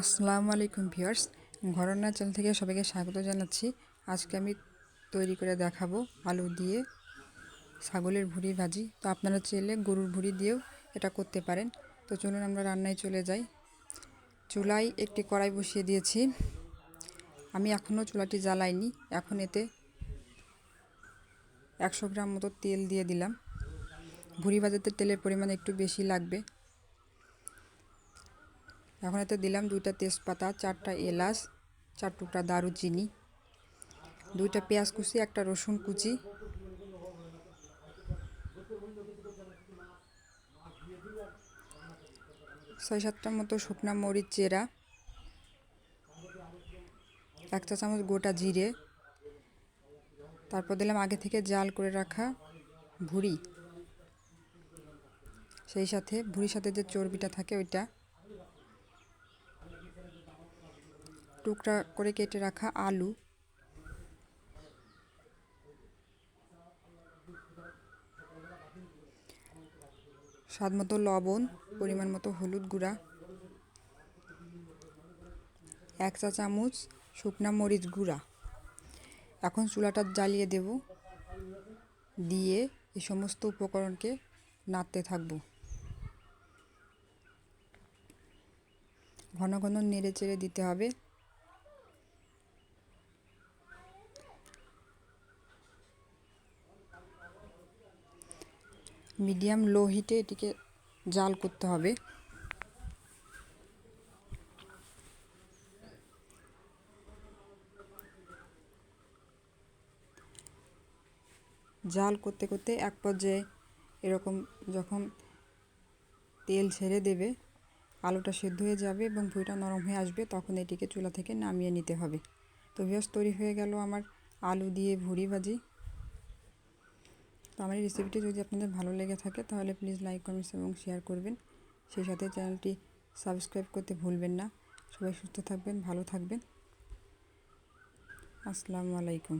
আসসালামু আলাইকুম viewers ঘরনা channel থেকে সবাইকে স্বাগত জানাচ্ছি। আজকে আমি তৈরি করে দেখাবো আলু দিয়ে ছাগলের ভুড়ি ভাজি। তো আপনারা চাইলে গরুর ভুড়ি দিয়েও এটা করতে পারেন। তো চলুন আমরা রান্নায় চলে যাই। চুলায় একটি কড়াই বসিয়ে দিয়েছি। আমি এখনও চুলাটি জ্বালাইনি, এখন এতে একশো গ্রাম মতো তেল দিয়ে দিলাম। ভুড়ি ভাজাতে তেলের পরিমাণ একটু বেশি লাগবে। এখন এতে দিলাম দুইটা তেজপাতা, চারটা এলাচ, চার টুকরা দারুচিনি, দুইটা পেঁয়াজ কুচি, একটা রসুন কুচি। ছয় সাতটার মতো শুকনা মরিচ চেরা, এক চা চামচ গোটা জিরে, তারপর দিলাম আগে থেকে জাল করে রাখা ভুড়ি। সেই সাথে ভুড়ির সাথে যে চর্বিটা থাকে ওইটা টুকরা করে কেটে রাখা আলু। স্বাদ মতো লবণ, পরিমাণ মতো হলুদ গুঁড়া, এক চা চামচ শুকনা মরিচ গুঁড়া। এখন চুলাটা জ্বালিয়ে দেব। দিয়ে এই সমস্ত উপকরণকে নাড়তে থাকব। ঘন ঘন নেড়ে চেড়ে দিতে হবে। মিডিয়াম লো হিটে এটিকে জাল করতে হবে। জাল করতে করতে এক পর্যায়ে এরকম যখন তেল ছেড়ে দেবে, আলুটা সেদ্ধ হয়ে যাবে এবং ভুঁইটা নরম হয়ে আসবে, তখন এটিকে চুলা থেকে নামিয়ে নিতে হবে। তো ভিউয়ার্স, তৈরি হয়ে গেল আমার আলু দিয়ে ভুড়ি ভাজি। তো আমার এই রেসিপিটি যদি আপনাদের ভালো লেগে থাকে, তাহলে প্লিজ লাইক কমেন্টস এবং শেয়ার করবেন। সেই সাথে চ্যানেলটি সাবস্ক্রাইব করতে ভুলবেন না। সবাই সুস্থ থাকবেন, ভালো থাকবেন। আসসালামু আলাইকুম।